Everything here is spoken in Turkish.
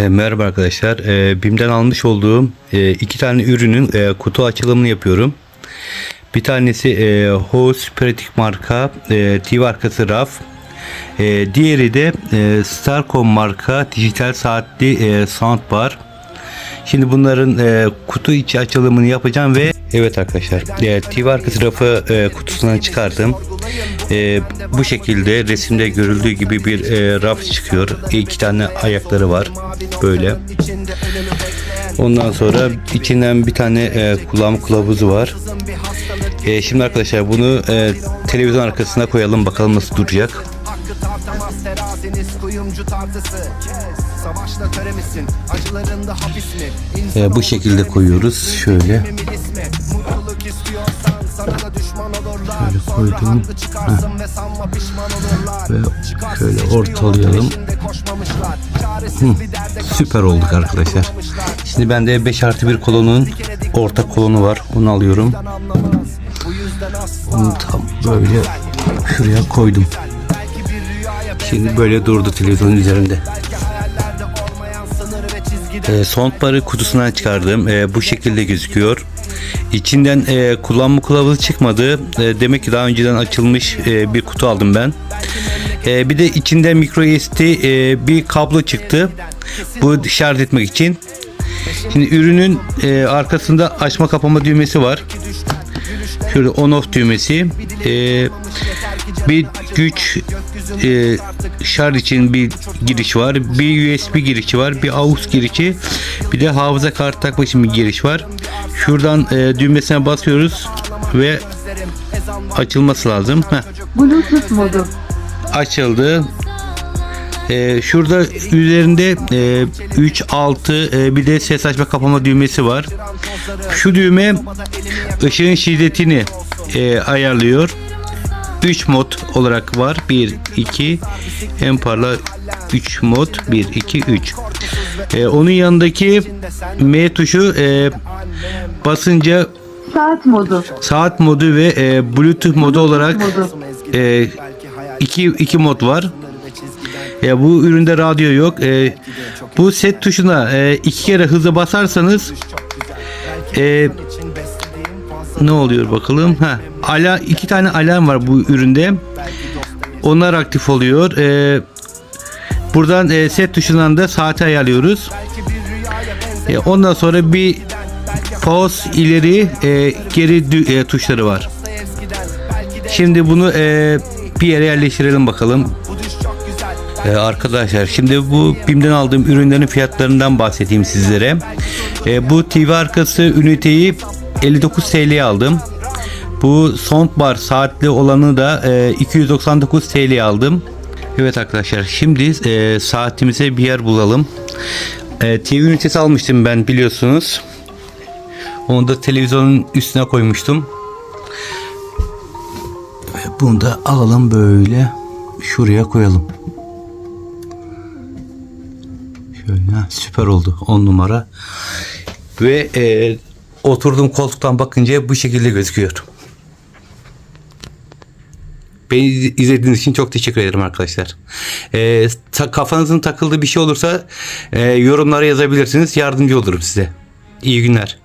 E, merhaba arkadaşlar. E, BİM'den almış olduğum e, iki tane ürünün kutu açılımını yapıyorum. Bir tanesi e, Hose Pratik marka e, TV arkası raf. Diğeri de Starcom marka dijital saatli soundbar. Şimdi bunların kutu içi açılımını yapacağım ve evet arkadaşlar e, TV arkası rafı e, kutusundan çıkardım. E, bu şekilde resimde görüldüğü gibi bir e, raf çıkıyor. İki tane ayakları var böyle. Ondan sonra içinden bir tane e, kullanma kılavuzu var. E, şimdi arkadaşlar bunu e, televizyon arkasına koyalım bakalım nasıl duracak. E, bu şekilde koyuyoruz şöyle. Koydum. çıkarsın ve şöyle ortalayalım. derde Süper olduk arkadaşlar. Şimdi bende 5 artı 1 kolonun orta kolonu var. Onu alıyorum. Onu tam böyle şuraya koydum. Şimdi böyle durdu televizyonun üzerinde. E, soundbar'ı kutusundan çıkardım. E, bu şekilde gözüküyor. İçinden e, kullanma kılavuzu çıkmadı. E, demek ki daha önceden açılmış e, bir kutu aldım ben. E, bir de içinde micro SD e, bir kablo çıktı. Bu şarj etmek için. Şimdi ürünün e, arkasında açma kapama düğmesi var. Şurada on off düğmesi. E, bir güç e, şarj için bir giriş var. Bir USB girişi var. Bir AUX girişi. Bir de hafıza kartı takmak için bir giriş var. Şuradan e, düğmesine basıyoruz ve açılması lazım. Heh, Bluetooth modu. açıldı. E, şurada üzerinde e, 3, 6 e, bir de ses açma kapama düğmesi var. Şu düğme ışığın şiddetini e, ayarlıyor. 3 mod olarak var. 1, 2, en parla 3 mod. 1, 2, 3. E, onun yanındaki M tuşu e, basınca Saat modu. saat modu ve e, Bluetooth modu olarak Modu. e, iki, iki mod var. Ya bu üründe radyo yok. E, bu set tuşuna e, iki kere hızlı basarsanız e, ne oluyor bakalım? Ha, ala iki tane alarm var bu üründe. Onlar aktif oluyor. E, buradan e, set tuşundan da saati ayarlıyoruz. E, ondan sonra bir pause ileri e, geri e, tuşları var. Şimdi bunu e, bir yere yerleştirelim bakalım. E, arkadaşlar şimdi bu BİM'den aldığım ürünlerin fiyatlarından bahsedeyim sizlere. E, bu TV arkası üniteyi 59 TL'ye aldım. Bu soundbar saatli olanı da e, 299 TL'ye aldım. Evet arkadaşlar şimdi e, saatimize bir yer bulalım. E, TV ünitesi almıştım ben biliyorsunuz. Onu da televizyonun üstüne koymuştum. Bunu da alalım böyle şuraya koyalım. Şöyle süper oldu 10 numara. Ve e, oturduğum koltuktan bakınca bu şekilde gözüküyor. Beni izlediğiniz için çok teşekkür ederim arkadaşlar. E, ta- kafanızın takıldığı bir şey olursa e, yorumlara yazabilirsiniz. Yardımcı olurum size. İyi günler.